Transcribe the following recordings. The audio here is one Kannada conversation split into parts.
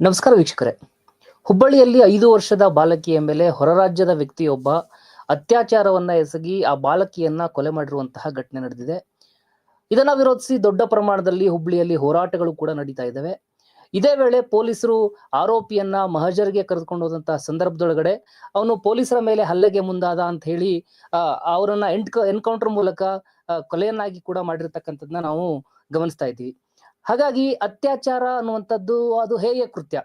ನಮಸ್ಕಾರ ವೀಕ್ಷಕರೇ. ಹುಬ್ಬಳ್ಳಿಯಲ್ಲಿ ಐದು ವರ್ಷದ ಬಾಲಕಿಯ ಮೇಲೆ ಹೊರರಾಜ್ಯದ ವ್ಯಕ್ತಿಯೊಬ್ಬ ಅತ್ಯಾಚಾರವನ್ನ ಎಸಗಿ ಆ ಬಾಲಕಿಯನ್ನ ಕೊಲೆ ಮಾಡಿರುವಂತಹ ಘಟನೆ ನಡೆದಿದೆ. ಇದನ್ನ ವಿರೋಧಿಸಿ ದೊಡ್ಡ ಪ್ರಮಾಣದಲ್ಲಿ ಹುಬ್ಬಳ್ಳಿಯಲ್ಲಿ ಹೋರಾಟಗಳು ಕೂಡ ನಡೀತಾ ಇದ್ದಾವೆ. ಇದೇ ವೇಳೆ ಪೊಲೀಸರು ಆರೋಪಿಯನ್ನ ಮಹಜರ್ಗೆ ಕರೆದುಕೊಂಡು ಹೋದಂತಹ ಸಂದರ್ಭದೊಳಗಡೆ ಅವನು ಪೊಲೀಸರ ಮೇಲೆ ಹಲ್ಲೆಗೆ ಮುಂದಾದ ಅಂತ ಹೇಳಿ ಅವರನ್ನ ಎಂಟ್ ಎನ್ಕೌಂಟರ್ ಮೂಲಕ ಕೊಲೆಯನ್ನಾಗಿ ಕೂಡ ಮಾಡಿರ್ತಕ್ಕಂಥದ್ದನ್ನ ನಾವು ಗಮನಿಸ್ತಾ ಇದ್ದೀವಿ. ಹಾಗಾಗಿ ಅತ್ಯಾಚಾರ ಅನ್ನುವಂಥದ್ದು ಅದು ಹೇಯ ಕೃತ್ಯ?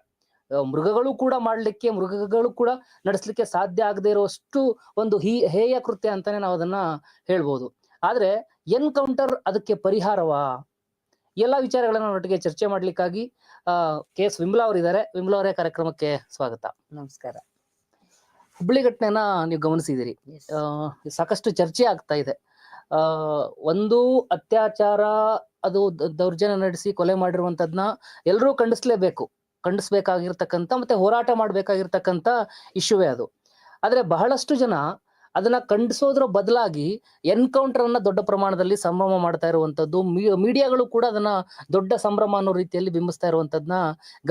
ಮೃಗಗಳು ಕೂಡ ಮಾಡಲಿಕ್ಕೆ ಮೃಗಗಳು ಕೂಡ ನಡೆಸಲಿಕ್ಕೆ ಸಾಧ್ಯ ಆಗದೆ ಇರುವಷ್ಟು ಒಂದು ಹೀ ಹೇಯ ಕೃತ್ಯ ಅಂತಾನೆ ನಾವು ಅದನ್ನ ಹೇಳ್ಬೋದು. ಆದ್ರೆ ಎನ್ಕೌಂಟರ್ ಅದಕ್ಕೆ ಪರಿಹಾರವಾ? ಎಲ್ಲ ವಿಚಾರಗಳನ್ನ ಒಟ್ಟಿಗೆ ಚರ್ಚೆ ಮಾಡ್ಲಿಕ್ಕಾಗಿ ಆ ಕೆ ಎಸ್ ವಿಮಲಾ ಅವರಿದ್ದಾರೆ. ವಿಮಲಾ ಅವರೇ ಕಾರ್ಯಕ್ರಮಕ್ಕೆ ಸ್ವಾಗತ. ನಮಸ್ಕಾರ. ಹುಬ್ಬಳ್ಳಿ ಘಟನೆನ ನೀವು ಗಮನಿಸಿದಿರಿ ಸಾಕಷ್ಟು ಚರ್ಚೆ ಆಗ್ತಾ ಇದೆ. ಒಂದು ಅತ್ಯಾಚಾರ ಅದು ದೌರ್ಜನ್ಯ ನಡೆಸಿ ಕೊಲೆ ಮಾಡಿರುವಂತದ್ನ ಎಲ್ಲರೂ ಖಂಡಿಸ್ಲೇಬೇಕು. ಖಂಡಿಸ್ಬೇಕಾಗಿರ್ತಕ್ಕಂಥ ಮತ್ತೆ ಹೋರಾಟ ಮಾಡ್ಬೇಕಾಗಿರ್ತಕ್ಕಂಥ ಇಶ್ಯೂವೇ ಅದು. ಆದ್ರೆ ಬಹಳಷ್ಟು ಜನ ಅದನ್ನ ಖಂಡಿಸೋದ್ರ ಬದಲಾಗಿ ಎನ್ಕೌಂಟರ್ ಅನ್ನ ದೊಡ್ಡ ಪ್ರಮಾಣದಲ್ಲಿ ಸಂಭ್ರಮ ಮಾಡ್ತಾ ಇರುವಂತದ್ದು ಮೀಡಿಯಾಗಳು ಕೂಡ ಅದನ್ನ ದೊಡ್ಡ ಸಂಭ್ರಮ ಅನ್ನೋ ರೀತಿಯಲ್ಲಿ ಬಿಂಬಿಸ್ತಾ ಇರುವಂತದ್ನ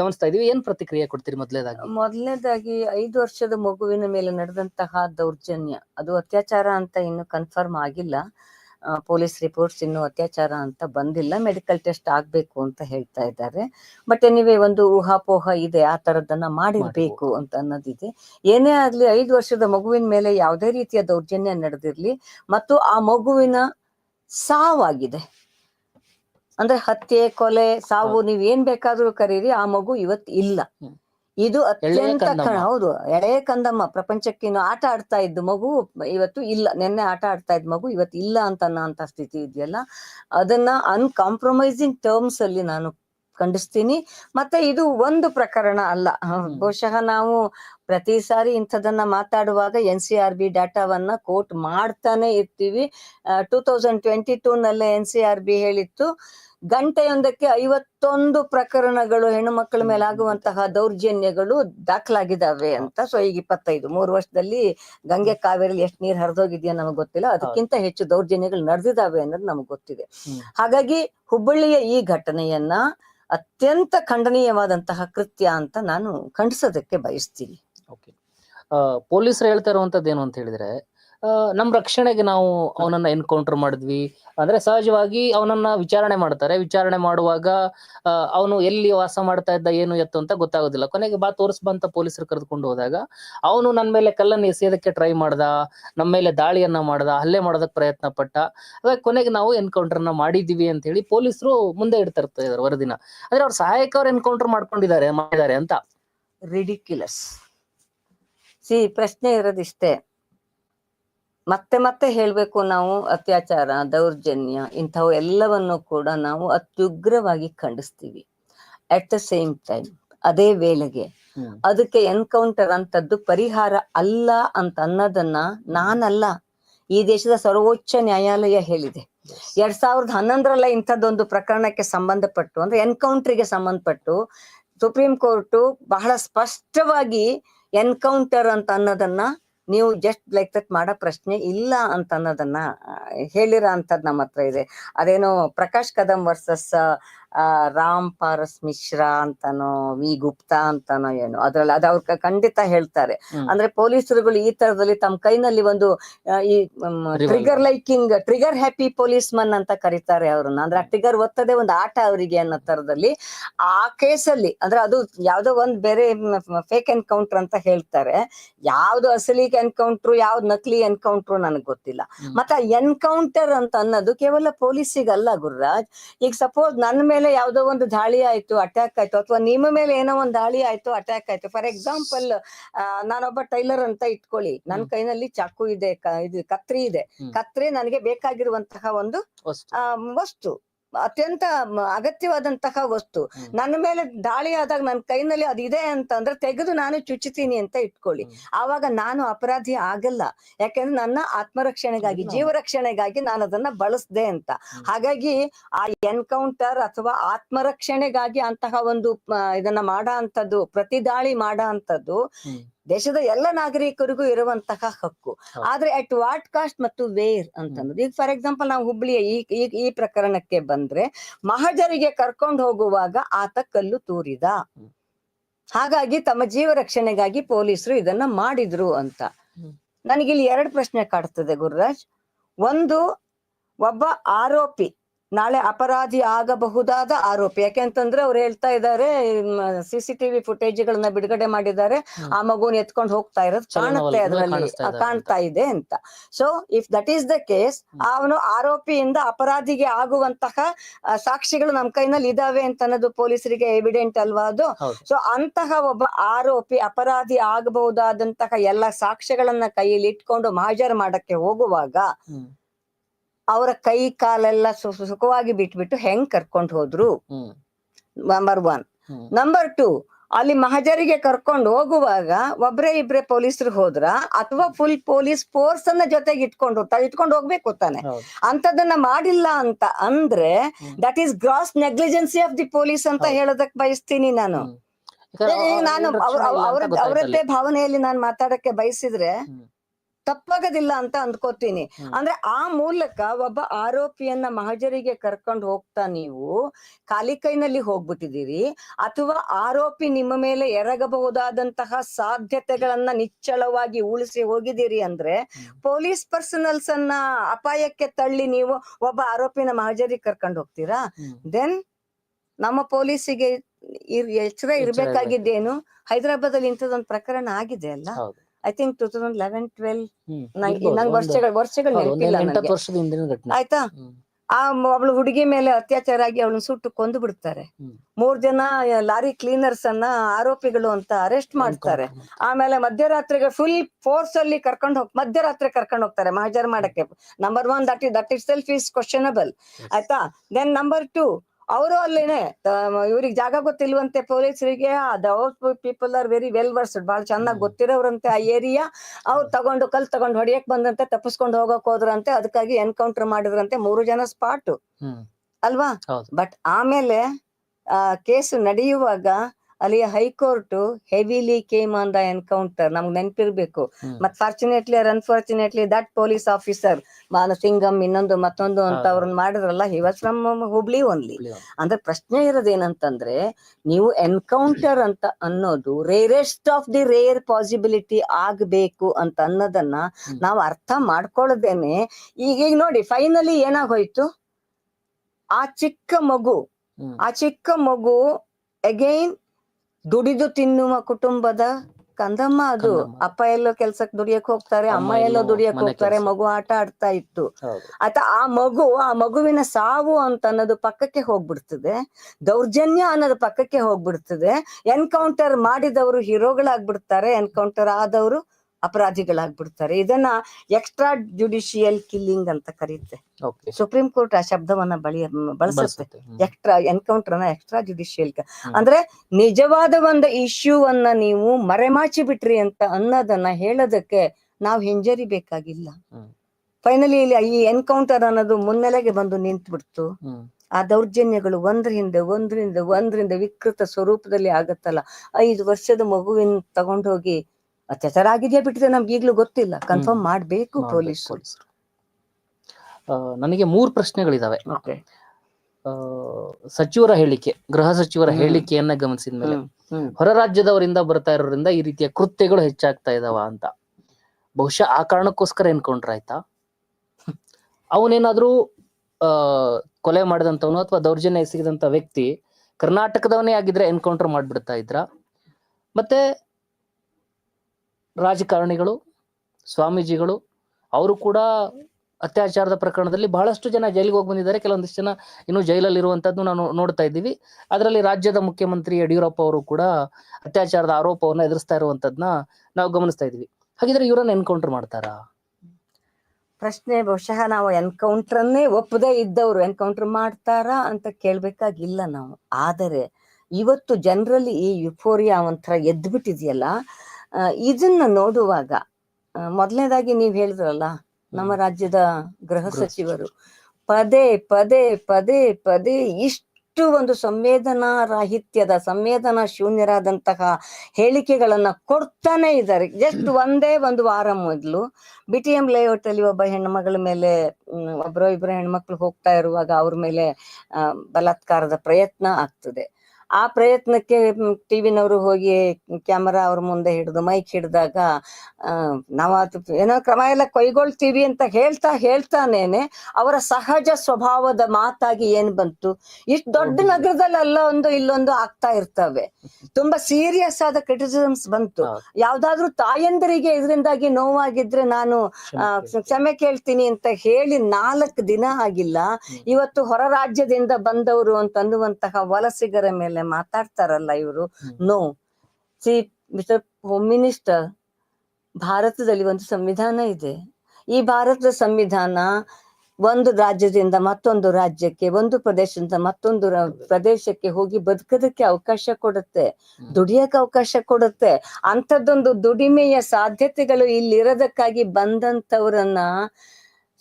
ಗಮನಿಸ್ತಾ ಇದೀವಿ. ಏನ್ ಪ್ರತಿಕ್ರಿಯೆ ಕೊಡ್ತೀರಿ ಮೊದಲನೇದಾಗಿ ಮೊದಲನೇದಾಗಿ ಐದು ವರ್ಷದ ಮಗುವಿನ ಮೇಲೆ ನಡೆದಂತಹ ದೌರ್ಜನ್ಯ, ಅದು ಅತ್ಯಾಚಾರ ಅಂತ ಇನ್ನು ಕನ್ಫರ್ಮ್ ಆಗಿಲ್ಲ. ಪೊಲೀಸ್ ರಿಪೋರ್ಟ್ಸ್ ಇನ್ನು ಅತ್ಯಾಚಾರ ಅಂತ ಬಂದಿಲ್ಲ. ಮೆಡಿಕಲ್ ಟೆಸ್ಟ್ ಆಗ್ಬೇಕು ಅಂತ ಹೇಳ್ತಾ ಇದ್ದಾರೆ. ಬಟ್ ಎನಿವೆ ಒಂದು ಊಹಾಪೋಹ ಇದೆ. ಆ ತರದನ್ನ ಮಾಡಿರ್ಬೇಕು ಅಂತ ಅನ್ನೋದಿದೆ. ಏನೇ ಆಗ್ಲಿ ಐದು ವರ್ಷದ ಮಗುವಿನ ಮೇಲೆ ಯಾವುದೇ ರೀತಿಯ ದೌರ್ಜನ್ಯ ನಡೆದಿರ್ಲಿ ಮತ್ತು ಆ ಮಗುವಿನ ಸಾವಾಗಿದೆ. ಅಂದ್ರೆ ಹತ್ಯೆ ಕೊಲೆ ಸಾವು ನೀವ್ ಏನ್ ಬೇಕಾದ್ರೂ ಕರೀರಿ. ಆ ಮಗು ಇವತ್ ಇಲ್ಲ. ಇದು ಅತ್ಯಂತ ಹೌದು ಎಳೆಯ ಕಂದಮ್ಮ. ಪ್ರಪಂಚಕ್ಕೆ ಇನ್ನು ಆಟ ಆಡ್ತಾ ಇದ್ದ ಮಗು ಇವತ್ತು ಇಲ್ಲ ನಿನ್ನೆ ಆಟ ಆಡ್ತಾ ಇದ್ದ ಮಗು ಇವತ್ತು ಇಲ್ಲ ಅಂತ ಅನ್ನೋ ಸ್ಥಿತಿ ಇದೆಯಲ್ಲ. ಅದನ್ನ ಅನ್ಕಾಂಪ್ರಮೈಸಿಂಗ್ ಟರ್ಮ್ಸ್ ಅಲ್ಲಿ ನಾನು ಖಂಡಿಸ್ತೀನಿ. ಮತ್ತೆ ಇದು ಒಂದು ಪ್ರಕರಣ ಅಲ್ಲ. ಬಹುಶಃ ನಾವು ಪ್ರತಿ ಸಾರಿ ಇಂಥದನ್ನ ಮಾತಾಡುವಾಗ ಎನ್ ಸಿ ಆರ್ ಬಿ ಡಾಟಾವನ್ನ ಕೋಟ್ ಮಾಡ್ತಾನೆ ಇರ್ತೀವಿ. ಟೂ ತೌಸಂಡ್ ಟ್ವೆಂಟಿ ಟೂ ನಲ್ಲೇ ಎನ್ ಸಿ ಆರ್ ಬಿ ಹೇಳಿತ್ತು. ಗಂಟೆಯೊಂದಕ್ಕೆ ಐವತ್ತೊಂದು ಪ್ರಕರಣಗಳು ಹೆಣ್ಣು ಮಕ್ಕಳ ಮೇಲೆ ಆಗುವಂತಹ ದೌರ್ಜನ್ಯಗಳು ದಾಖಲಾಗಿದ್ದಾವೆ ಅಂತ. ಸೊ ಈಗ ಇಪ್ಪತ್ತೈದು ಮೂರು ವರ್ಷದಲ್ಲಿ ಗಂಗೆ ಕಾವೇರಿ ಎಷ್ಟು ನೀರು ಹರಿದೋಗಿದೆಯಾ ನಮಗೆ ಗೊತ್ತಿಲ್ಲ. ಅದಕ್ಕಿಂತ ಹೆಚ್ಚು ದೌರ್ಜನ್ಯಗಳು ನಡೆದಿದ್ದಾವೆ ಅನ್ನೋದು ನಮಗೆ ಗೊತ್ತಿದೆ. ಹಾಗಾಗಿ ಹುಬ್ಬಳ್ಳಿಯ ಈ ಘಟನೆಯನ್ನ ಅತ್ಯಂತ ಖಂಡನೀಯವಾದಂತಹ ಕೃತ್ಯ ಅಂತ ನಾನು ಖಂಡಿಸೋದಕ್ಕೆ ಬಯಸ್ತೀನಿ. ಪೊಲೀಸರು ಹೇಳ್ತಾ ಇರುವಂತದ್ದು ಏನು ಅಂತ ಹೇಳಿದ್ರೆ ಆ, ನಮ್ ರಕ್ಷಣೆಗೆ ನಾವು ಅವನನ್ನ ಎನ್ಕೌಂಟರ್ ಮಾಡಿದ್ವಿ. ಅಂದ್ರೆ ಸಹಜವಾಗಿ ಅವನನ್ನ ವಿಚಾರಣೆ ಮಾಡ್ತಾರೆ. ವಿಚಾರಣೆ ಮಾಡುವಾಗ ಅವನು ಎಲ್ಲಿ ವಾಸ ಮಾಡ್ತಾ ಇದ್ದ ಏನು ಎತ್ತು ಅಂತ ಗೊತ್ತಾಗೋದಿಲ್ಲ. ಕೊನೆಗೆ ಬಾ ತೋರಿಸ್ಬಂತ ಪೊಲೀಸರು ಕರೆದುಕೊಂಡು ಹೋದಾಗ ಅವನು ನನ್ನ ಮೇಲೆ ಕಲ್ಲನ್ನು ಎಸೆಯೋದಕ್ಕೆ ಟ್ರೈ ಮಾಡ್ದ ನಮ್ಮ ಮೇಲೆ ದಾಳಿಯನ್ನ ಮಾಡ್ದ ಹಲ್ಲೆ ಮಾಡೋದಕ್ಕೆ ಪ್ರಯತ್ನ ಪಟ್ಟ. ಅದಕ್ಕೆ ಕೊನೆಗೆ ನಾವು ಎನ್ಕೌಂಟರ್ನ ಮಾಡಿದ್ದೀವಿ ಅಂತ ಹೇಳಿ ಪೊಲೀಸರು ಮುಂದೆ ಇಡ್ತಾ ಇರ್ತಾರೆ ವರದಿನ. ಅಂದ್ರೆ ಅವ್ರ ಸಹಾಯಕ ಅವ್ರು ಎನ್ಕೌಂಟರ್ ಮಾಡ್ಕೊಂಡಿದ್ದಾರೆ ಮಾಡಿದ್ದಾರೆ ಅಂತ. ರಿಡಿಕ್ಯುಲಸ್ ಸಿ ಪ್ರಶ್ನೆ ಇರೋದಿಷ್ಟೇ. ಮತ್ತೆ ಮತ್ತೆ ಹೇಳ್ಬೇಕು ನಾವು ಅತ್ಯಾಚಾರ ದೌರ್ಜನ್ಯ ಇಂಥವು ಎಲ್ಲವನ್ನು ಕೂಡ ನಾವು ಅತ್ಯುಗ್ರವಾಗಿ ಖಂಡಿಸ್ತೀವಿ. ಅಟ್ ದ ಸೇಮ್ ಟೈಮ್ ಅದೇ ವೇಳೆಗೆ ಅದಕ್ಕೆ ಎನ್ಕೌಂಟರ್ ಅಂತದ್ದು ಪರಿಹಾರ ಅಲ್ಲ ಅಂತ ಅನ್ನೋದನ್ನ ನಾನಲ್ಲ. ಈ ದೇಶದ ಸರ್ವೋಚ್ಚ ನ್ಯಾಯಾಲಯ ಹೇಳಿದೆ. ಎರಡ್ ಸಾವಿರದ ಹನ್ನೊಂದರಲ್ಲ ಇಂಥದ್ದೊಂದು ಪ್ರಕರಣಕ್ಕೆ ಸಂಬಂಧಪಟ್ಟು ಅಂದ್ರೆ ಎನ್ಕೌಂಟರ್ಗೆ ಸಂಬಂಧಪಟ್ಟು ಸುಪ್ರೀಂ ಕೋರ್ಟು ಬಹಳ ಸ್ಪಷ್ಟವಾಗಿ ಎನ್ಕೌಂಟರ್ ಅಂತ ಅನ್ನೋದನ್ನ ನೀವು ಜಸ್ಟ್ ಲೈಕ್ ದಟ್ ಮಾಡೋ ಪ್ರಶ್ನೆ ಇಲ್ಲ ಅಂತ ಅನ್ನೋದನ್ನ ಹೇಳಿರೋ ಅಂಥದ್ದು ನಮ್ಮ ಹತ್ರ ಇದೆ. ಅದೇನೋ ಪ್ರಕಾಶ್ ಕದಂ ವರ್ಸಸ್ ರಾಮ್ ಪಾರಸ್ ಮಿಶ್ರಾ ಅಂತನೋ ವಿ ಗುಪ್ತಾ ಅಂತನೋ ಏನೋ ಅದ್ರಲ್ಲಿ ಅದು ಅವ್ರ ಖಂಡಿತ ಹೇಳ್ತಾರೆ. ಅಂದ್ರೆ ಪೊಲೀಸರುಗಳು ಈ ತರದಲ್ಲಿ ತಮ್ಮ ಕೈನಲ್ಲಿ ಒಂದು ಈ. Trigger liking trigger happy policeman ಅಂತ ಕರೀತಾರೆ ಅವ್ರನ್ನ. ಅಂದ್ರೆ ಆ ಟ್ರಿಗರ್ ಒತ್ತದೇ ಒಂದು ಆಟ ಅವರಿಗೆ ಅನ್ನೋ ತರದಲ್ಲಿ ಆ ಕೇಸಲ್ಲಿ ಅಂದ್ರೆ ಅದು ಯಾವ್ದೋ ಒಂದ್ ಬೇರೆ ಫೇಕ್ ಎನ್ಕೌಂಟರ್ ಅಂತ ಹೇಳ್ತಾರೆ. ಯಾವ್ದು ಅಸಲಿ ಎನ್ಕೌಂಟರ್ ಯಾವ್ದು ನಕಲಿ ಎನ್ಕೌಂಟರ್ ನನಗೆ ಗೊತ್ತಿಲ್ಲ. ಮತ್ತೆ ಎನ್ಕೌಂಟರ್ ಅಂತ ಅನ್ನೋದು ಕೇವಲ ಪೊಲೀಸಿಗಲ್ಲ ಗುರುರಾಜ್. ಈಗ ಸಪೋಸ್ ನನ್ನ ಮೇಲೆ ಯಾವ್ದೋ ಒಂದು ದಾಳಿ ಆಯ್ತು ಅಟ್ಯಾಕ್ ಆಯ್ತು ಅಥವಾ ನಿಮ್ಮ ಮೇಲೆ ಏನೋ ಒಂದು ದಾಳಿ ಆಯ್ತು ಅಟ್ಯಾಕ್ ಆಯ್ತು. ಫಾರ್ ಎಕ್ಸಾಂಪಲ್ ನಾನೊಬ್ಬ ಟೈಲರ್ ಅಂತ ಇಟ್ಕೊಳ್ಳಿ. ನನ್ನ ಕೈನಲ್ಲಿ ಚಾಕು ಇದೆ ಇದು ಕತ್ರಿ ಇದೆ. ಕತ್ರಿ ನನಗೆ ಬೇಕಾಗಿರುವಂತಹ ಒಂದು ವಸ್ತು. ಅತ್ಯಂತ ಅಗತ್ಯವಾದಂತಹ ವಸ್ತು. ನನ್ನ ಮೇಲೆ ದಾಳಿ ಆದಾಗ ನನ್ನ ಕೈನಲ್ಲಿ ಅದು ಇದೆ ಅಂತಂದ್ರೆ ತೆಗೆದು ನಾನು ಚುಚ್ಚುತ್ತೀನಿ ಅಂತ ಇಟ್ಕೊಳ್ಳಿ. ಆವಾಗ ನಾನು ಅಪರಾಧಿ ಆಗಲ್ಲ. ಯಾಕಂದ್ರೆ ನನ್ನ ಆತ್ಮರಕ್ಷಣೆಗಾಗಿ ಜೀವರಕ್ಷಣೆಗಾಗಿ ಜೀವ ರಕ್ಷಣೆಗಾಗಿ ನಾನು ಅದನ್ನ ಬಳಸ್ದೆ ಅಂತ. ಹಾಗಾಗಿ ಆ ಎನ್ಕೌಂಟರ್ ಅಥವಾ ಆತ್ಮರಕ್ಷಣೆಗಾಗಿ ಅಂತಹ ಒಂದು ಇದನ್ನ ಮಾಡ ಅಂತದ್ದು ಪ್ರತಿ ದಾಳಿ ಮಾಡ ಅಂತದ್ದು. ದೇಶದ ಎಲ್ಲ ನಾಗರಿಕರಿಗೂ ಇರುವಂತಹ ಹಕ್ಕು. ಆದ್ರೆ ಅಟ್ ವಾಟ್ ಕಾಸ್ಟ್ ಮತ್ತು ವೇರ್ ಅಂತಂದ್ರೆ ಈಗ ಫಾರ್ ಎಕ್ಸಾಂಪಲ್ ನಾವು ಹುಬ್ಳಿಯ ಈ ಈ- ಪ್ರಕರಣಕ್ಕೆ ಬಂದ್ರೆ ಮಹಜರಿಗೆ ಕರ್ಕೊಂಡು ಹೋಗುವಾಗ ಆತ ಕಲ್ಲು ತೂರಿದ. ಹಾಗಾಗಿ ತಮ್ಮ ಜೀವ ರಕ್ಷಣೆಗಾಗಿ ಪೊಲೀಸರು ಇದನ್ನ ಮಾಡಿದ್ರು ಅಂತ. ನನಗಿಲ್ಲಿ ಎರಡು ಪ್ರಶ್ನೆ ಕಾಡ್ತದೆ ಗುರುರಾಜ್. ಒಂದು ಒಬ್ಬ ಆರೋಪಿ ನಾಳೆ ಅಪರಾಧಿ ಆಗಬಹುದಾದ ಆರೋಪಿ. ಯಾಕೆಂತಂದ್ರೆ ಅವ್ರು ಹೇಳ್ತಾ ಇದ್ದಾರೆ ಸಿ ಸಿ ಟಿವಿ ಫುಟೇಜ್ ಗಳನ್ನ ಬಿಡುಗಡೆ ಮಾಡಿದ್ದಾರೆ. ಆ ಮಗುನ ಎತ್ಕೊಂಡು ಹೋಗ್ತಾ ಇರೋದು ಕಾಣುತ್ತೆ ಅದರಲ್ಲಿ ಕಾಣ್ತಾ ಇದೆ ಅಂತ. So if that is the case ಅವನು ಆರೋಪಿಯಿಂದ ಅಪರಾಧಿಗೆ ಆಗುವಂತಹ ಸಾಕ್ಷಿಗಳು ನಮ್ ಕೈನಲ್ಲಿ ಇದಾವೆ ಅಂತ ಅನ್ನೋದು ಪೊಲೀಸರಿಗೆ ಎವಿಡೆಂಟ್ ಅಲ್ವಾ ಅದು? ಸೊ ಅಂತಹ ಒಬ್ಬ ಆರೋಪಿ ಅಪರಾಧಿ ಆಗಬಹುದಾದಂತಹ ಎಲ್ಲ ಸಾಕ್ಷ್ಯಗಳನ್ನ ಕೈಯಲ್ಲಿ ಇಟ್ಕೊಂಡು ಮಹಾಜರ್ ಮಾಡಕ್ಕೆ ಹೋಗುವಾಗ ಅವರ ಕೈ ಕಾಲೆಲ್ಲ ಸುಖವಾಗಿ ಬಿಟ್ಬಿಟ್ಟು ಹೆಂಗ್ ಕರ್ಕೊಂಡು ಹೋದ್ರು? ನಂಬರ್ ಒನ್ ನಂಬರ್ ಟೂ ಅಲ್ಲಿ ಮಹಜರಿಗೆ ಕರ್ಕೊಂಡು ಹೋಗುವಾಗ ಒಬ್ರೇ ಇಬ್ರೇ ಪೊಲೀಸರು ಹೋದ್ರ ಅಥವಾ ಫುಲ್ ಪೊಲೀಸ್ ಫೋರ್ಸ್ ಅನ್ನ ಜೊತೆಗೆ ಇಟ್ಕೊಂಡು ಇಟ್ಕೊಂಡು ಹೋಗ್ಬೇಕು ತಾನೆ. ಅಂತದನ್ನ ಮಾಡಿಲ್ಲ ಅಂತ ಅಂದ್ರೆ. That is gross negligence of the police ಅಂತ. ಹೇಳೋದಕ್ ಬಯಸ್ತೀನಿ ನಾನು. ನಾನು ಅವರದ್ದೇ ಭಾವನೆಯಲ್ಲಿ ನಾನು ಮಾತಾಡಕ್ಕೆ ಬಯಸಿದ್ರೆ. ತಪ್ಪಾಗೋದಿಲ್ಲ ಅಂತ ಅಂದ್ಕೋತೀನಿ. ಅಂದ್ರೆ ಆ ಮೂಲಕ ಒಬ್ಬ ಆರೋಪಿಯನ್ನ ಮಹಜರಿಗೆ ಕರ್ಕೊಂಡು ಹೋಗ್ತಾ ನೀವು ಖಾಲಿ ಕೈನಲ್ಲಿ ಹೋಗ್ಬಿಟ್ಟಿದ್ದೀರಿ ಅಥವಾ ಆರೋಪಿ ನಿಮ್ಮ ಮೇಲೆ ಎರಗಬಹುದಾದಂತಹ ಸಾಧ್ಯತೆಗಳನ್ನ ನಿಚ್ಚಳವಾಗಿ ಉಳಿಸಿ ಹೋಗಿದ್ದೀರಿ ಅಂದ್ರೆ ಪೊಲೀಸ್ ಪರ್ಸನಲ್ಸ್ ಅನ್ನ ಅಪಾಯಕ್ಕೆ ತಳ್ಳಿ ನೀವು ಒಬ್ಬ ಆರೋಪಿನ ಮಹಜರಿಗೆ ಕರ್ಕೊಂಡು ಹೋಗ್ತೀರಾ. ದೆನ್ ನಮ್ಮ ಪೊಲೀಸಿಗೆ ಎಚ್ಚರ ಇರ್ಬೇಕಾಗಿದ್ದೇನು? ಹೈದರಾಬಾದ್ ಅಲ್ಲಿ ಇಂಥದೊಂದು ಪ್ರಕರಣ ಆಗಿದೆ ಅಲ್ಲ? I think two thousand eleven twelve ನಂಗೆ. ನಂಗೆ ವರ್ಷಗಳ ವರ್ಷಗಳು ನೆನಪಿಲ್ಲ ನನಗೆ. ಆಯ್ತಾ? ಆ ಅವಳು ಹುಡುಗಿ ಮೇಲೆ ಅತ್ಯಾಚಾರ ಆಗಿ ಅವಳನ್ನ ಸುಟ್ಟು ಕೊಂದು ಬಿಡ್ತಾರೆ. ಮೂರ್ ಜನ ಲಾರಿ ಕ್ಲೀನರ್ಸ್ ಅನ್ನ ಆರೋಪಿಗಳು ಅಂತ ಅರೆಸ್ಟ್ ಮಾಡ್ತಾರೆ. ಆಮೇಲೆ ಮಧ್ಯರಾತ್ರಿಗೆ ಫುಲ್ ಫೋರ್ಸ್ ಅಲ್ಲಿ ಕರ್ಕೊಂಡು ಹೋಗ್ ಮಧ್ಯರಾತ್ರಿ ಕರ್ಕೊಂಡು ಹೋಗ್ತಾರೆ ಮಹಜರ್ ಮಾಡಕ್ಕೆ. Number one that is that is self is questionable ಆಯ್ತಾ? ದೆನ್ ನಂಬರ್ ಟು ಅವರು ಅಲ್ಲೇನೆ ಇವ್ರಿಗೆ ಜಾಗ ಗೊತ್ತಿಲ್ವಂತೆ ಪೊಲೀಸರಿಗೆ people are very well versed ಬಹಳ ಚೆನ್ನಾಗಿ. ಗೊತ್ತಿರೋರಂತೆ ಆ ಏರಿಯಾ. ಅವ್ರು ತಗೊಂಡು ಕಲ್ ತಗೊಂಡು ಹೊಡಿಯಕ್ ಬಂದಂತೆ ತಪ್ಪಿಸ್ಕೊಂಡು ಹೋಗಕ್ ಹೋದ್ರಂತೆ ಅದಕ್ಕಾಗಿ ಎನ್ಕೌಂಟರ್ ಮಾಡಿದ್ರಂತೆ ಮೂರು ಜನ ಸ್ಪಾಟ್ ಅಲ್ವಾ? ಬಟ್ ಆಮೇಲೆ ಆ ಕೇಸ್ ನಡೆಯುವಾಗ ಅಲ್ಲಿ high court heavily came on the encounter ನಮ್ಗೆ ನೆನಪಿರ್ಬೇಕು. ಮತ್ fortunately or unfortunately that police officer ಮಾನಸಿಂಗಂ ಇನ್ನೊಂದು ಮತ್ತೊಂದು ಅಂತ. ಅವ್ರನ್ನ ಮಾಡಿದ್ರಲ್ಲ he was from Hubli only ಅಂದ್ರೆ ಪ್ರಶ್ನೆ ಇರೋದೇನಂತಂದ್ರೆ ನೀವು ಎನ್ಕೌಂಟರ್ ಅಂತ ಅನ್ನೋದು rarest of the rare possibility ಆಗ್ಬೇಕು ಅಂತ ಅನ್ನೋದನ್ನ. ನಾವು ಅರ್ಥ ಮಾಡ್ಕೊಳ್ಳದೇನೆ ಈಗ ಈಗ ನೋಡಿ ಫೈನಲಿ ಏನಾಗೋಯ್ತು ಆ ಚಿಕ್ಕ ಮಗು ಆ ಚಿಕ್ಕ ಮಗು ಅಗೈನ್ ದುಡಿದು ತಿನ್ನುವ ಕುಟುಂಬದ ಕಂದಮ್ಮ ಅದು. ಅಪ್ಪ ಎಲ್ಲೋ ಕೆಲ್ಸಕ್ ದುಡಿಯಕ್ ಹೋಗ್ತಾರೆ ಅಮ್ಮ ಎಲ್ಲೋ ದುಡಿಯಕ್ ಹೋಗ್ತಾರೆ ಮಗು ಆಟ ಆಡ್ತಾ ಇತ್ತು. ಅತ ಆ ಮಗು ಆ ಮಗುವಿನ ಸಾವು ಅಂತ ಅನ್ನೋದು ಪಕ್ಕಕ್ಕೆ ಹೋಗ್ಬಿಡ್ತದೆ ದೌರ್ಜನ್ಯ ಅನ್ನೋದು ಪಕ್ಕಕ್ಕೆ ಹೋಗ್ಬಿಡ್ತದೆ ಎನ್ಕೌಂಟರ್ ಮಾಡಿದವರು ಹೀರೋಗಳಾಗ್ಬಿಡ್ತಾರೆ ಎನ್ಕೌಂಟರ್ ಆದವರು ಅಪರಾಧಿಗಳಾಗ್ಬಿಡ್ತಾರೆ. ಇದನ್ನ ಎಕ್ಸ್ಟ್ರಾ ಜುಡಿಷಿಯಲ್ ಕಿಲ್ಲಿಂಗ್ ಅಂತ ಕರೀತೆ. ಸುಪ್ರೀಂ ಕೋರ್ಟ್ ಆ ಶಬ್ದವನ್ನ ಬಳಿ ಬಳಸುತ್ತೆ. ಎಕ್ಸ್ಟ್ರಾ ಎನ್ಕೌಂಟರ್ನ ಎಕ್ಸ್ಟ್ರಾ ಜುಡಿಷಿಯಲ್ ಅಂದ್ರೆ ನಿಜವಾದ ಒಂದು ಇಶ್ಯೂ ಅನ್ನ ನೀವು ಮರೆಮಾಚಿ ಬಿಟ್ರಿ ಅಂತ ಅನ್ನೋದನ್ನ ಹೇಳೋದಕ್ಕೆ ನಾವು ಹಿಂಜರಿಬೇಕಾಗಿಲ್ಲ ಫೈನಲಿ ಇಲ್ಲಿ ಈ ಎನ್ಕೌಂಟರ್ ಅನ್ನೋದು ಮುನ್ನೆಲೆಗೆ ಬಂದು ನಿಂತು ಬಿಡ್ತು ಆ ದೌರ್ಜನ್ಯಗಳು ಒಂದ್ರ ಒಂದರಿಂದ ಒಂದ್ರಿಂದ ಒಂದ್ರಿಂದ ವಿಕೃತ ಸ್ವರೂಪದಲ್ಲಿ ಆಗತ್ತಲ್ಲ. ಐದು ವರ್ಷದ ಮಗುವಿನ ತಗೊಂಡೋಗಿ ಅತ್ಯಾಚಾರ ಆಗಿದೆಯಾ ಬಿಟ್ಟಿದೆ ನಮ್ಗೆ ಈಗಲೂ ಗೊತ್ತಿಲ್ಲ. ಕನ್ಫರ್ಮ್ ಮಾಡ್ಬೇಕು ಪೊಲೀಸ್ ನನಗೆ ಮೂರು ಪ್ರಶ್ನೆಗಳಿದಾವೆ. ಸಚಿವರ ಹೇಳಿಕೆ ಗೃಹ ಸಚಿವರ ಹೇಳಿಕೆಯನ್ನ ಗಮನಿಸಿದ ಮೇಲೆ ಹೊರ ರಾಜ್ಯದವರಿಂದ ಬರ್ತಾ ಇರೋದ್ರಿಂದ ಈ ರೀತಿಯ ಕೃತ್ಯಗಳು ಹೆಚ್ಚಾಗ್ತಾ ಇದಾವ ಅಂತ. ಬಹುಶಃ ಆ ಕಾರಣಕ್ಕೋಸ್ಕರ ಎನ್ಕೌಂಟರ್ ಆಯ್ತಾ? ಅವನೇನಾದ್ರೂ ಆ ಕೊಲೆ ಮಾಡಿದಂತವನು ಅಥವಾ ದೌರ್ಜನ್ಯ ಎಸಗಿದಂತ ವ್ಯಕ್ತಿ ಕರ್ನಾಟಕದವನೇ ಆಗಿದ್ರೆ ಎನ್ಕೌಂಟರ್ ಮಾಡ್ಬಿಡ್ತಾ ಇದ್ರ? ಮತ್ತೆ ರಾಜಕಾರಣಿಗಳು, ಸ್ವಾಮೀಜಿಗಳು, ಅವರು ಕೂಡ ಅತ್ಯಾಚಾರದ ಪ್ರಕರಣದಲ್ಲಿ ಬಹಳಷ್ಟು ಜನ ಜೈಲಿಗೆ ಹೋಗಿ ಬಂದಿದ್ದಾರೆ. ಕೆಲವೊಂದಿಷ್ಟು ಜನ ಇನ್ನೂ ಜೈಲಲ್ಲಿ ಇರುವಂಥದ್ದು ನಾವು ನೋಡ್ತಾ ಇದ್ದೀವಿ. ಅದರಲ್ಲಿ ರಾಜ್ಯದ ಮುಖ್ಯಮಂತ್ರಿ ಯಡಿಯೂರಪ್ಪ ಅವರು ಕೂಡ ಅತ್ಯಾಚಾರದ ಆರೋಪವನ್ನು ಎದುರಿಸ್ತಾ ಇರುವಂಥದ್ದನ್ನ ನಾವು ಗಮನಿಸ್ತಾ ಇದ್ದೀವಿ. ಹಾಗಿದ್ರೆ ಇವರನ್ನ ಎನ್ಕೌಂಟರ್ ಮಾಡ್ತಾರಾ? ಪ್ರಶ್ನೆ ಬಹುಶಃ ನಾವು ಎನ್ಕೌಂಟ್ರನ್ನೇ ಒಪ್ಪದೇ ಇದ್ದವರು ಎನ್ಕೌಂಟರ್ ಮಾಡ್ತಾರಾ ಅಂತ ಕೇಳಬೇಕಾಗಿಲ್ಲ ನಾವು. ಆದರೆ ಇವತ್ತು ಜನರಲ್ಲಿ ಈ ಯುಫೋರಿಯಾ ಒಂಥರ ಎದ್ಬಿಟ್ಟಿದೆಯಲ್ಲ ಇದನ್ನ ನೋಡುವಾಗ ಮೊದಲನೇದಾಗಿ ನೀವ್ ಹೇಳಿದ್ರಲ್ಲ ನಮ್ಮ ರಾಜ್ಯದ ಗೃಹ ಸಚಿವರು ಪದೇ ಪದೇ ಪದೇ ಪದೇ ಇಷ್ಟು ಒಂದು ಸಂವೇದನಾ ರಾಹಿತ್ಯದ ಸಂವೇದನಾ ಶೂನ್ಯರಾದಂತಹ ಹೇಳಿಕೆಗಳನ್ನ ಕೊಡ್ತಾನೆ ಇದ್ದಾರೆ. ಜಸ್ಟ್ ಒಂದೇ ಒಂದು ವಾರ ಮೊದಲು ಬಿ ಟಿ ಎಂ ಲೇಔಟ್ ಅಲ್ಲಿ ಒಬ್ಬ ಹೆಣ್ಮಗಳ ಮೇಲೆ ಒಬ್ಬರೋ ಇಬ್ಬರು ಹೆಣ್ಮಕ್ಳು ಹೋಗ್ತಾ ಇರುವಾಗ ಅವ್ರ ಮೇಲೆ ಬಲಾತ್ಕಾರದ ಪ್ರಯತ್ನ ಆಗ್ತದೆ. ಆ ಪ್ರಯತ್ನಕ್ಕೆ ಟಿವಿನವರು ಹೋಗಿ ಕ್ಯಾಮರಾ ಅವ್ರ ಮುಂದೆ ಹಿಡಿದು ಮೈಕ್ ಹಿಡಿದಾಗ ನಾವ್ ಅದು ಏನೋ ಕ್ರಮ ಎಲ್ಲ ಕೈಗೊಳ್ತೀವಿ ಅಂತ ಹೇಳ್ತಾ ಹೇಳ್ತಾನೇನೆ ಅವರ ಸಹಜ ಸ್ವಭಾವದ ಮಾತಾಗಿ ಏನ್ ಬಂತು? ಇಷ್ಟು ದೊಡ್ಡ. ನಗರದಲ್ಲಿ ಅಲ್ಲ ಒಂದು ಇಲ್ಲೊಂದು ಆಗ್ತಾ ಇರ್ತವೆ. ತುಂಬಾ ಸೀರಿಯಸ್ ಆದ ಕ್ರಿಟಿಸಮ್ಸ್ ಬಂತು. ಯಾವ್ದಾದ್ರು ತಾಯಂದರಿಗೆ ಇದರಿಂದಾಗಿ ನೋವಾಗಿದ್ರೆ ನಾನು ಕ್ಷಮೆ ಕ್ಷಮೆ ಕೇಳ್ತೀನಿ ಅಂತ ಹೇಳಿ ನಾಲ್ಕು ದಿನ ಆಗಿಲ್ಲ. ಇವತ್ತು ಹೊರ ರಾಜ್ಯದಿಂದ ಬಂದವರು ಅಂತ ಅನ್ನುವಂತಹ ವಲಸಿಗರ ಮೇಲೆ ಮಾತಾಡ್ತಾರಲ್ಲ ಇವರು? No see mister home minister ಭಾರತದಲ್ಲಿ ಒಂದು ಸಂವಿಧಾನ ಇದೆ. ಈ ಭಾರತದ ಸಂವಿಧಾನ ಒಂದು ರಾಜ್ಯದಿಂದ ಮತ್ತೊಂದು ರಾಜ್ಯಕ್ಕೆ ಒಂದು ಪ್ರದೇಶದಿಂದ ಮತ್ತೊಂದು ಪ್ರದೇಶಕ್ಕೆ ಹೋಗಿ ಬದುಕೋದಕ್ಕೆ ಅವಕಾಶ ಕೊಡುತ್ತೆ. ದುಡಿಯಕ್ಕೆ ಅವಕಾಶ ಕೊಡುತ್ತೆ. ಅಂಥದ್ದೊಂದು ದುಡಿಮೆಯ ಸಾಧ್ಯತೆಗಳು ಇಲ್ಲಿರೋದಕ್ಕಾಗಿ ಬಂದಂತವ್ರನ್ನ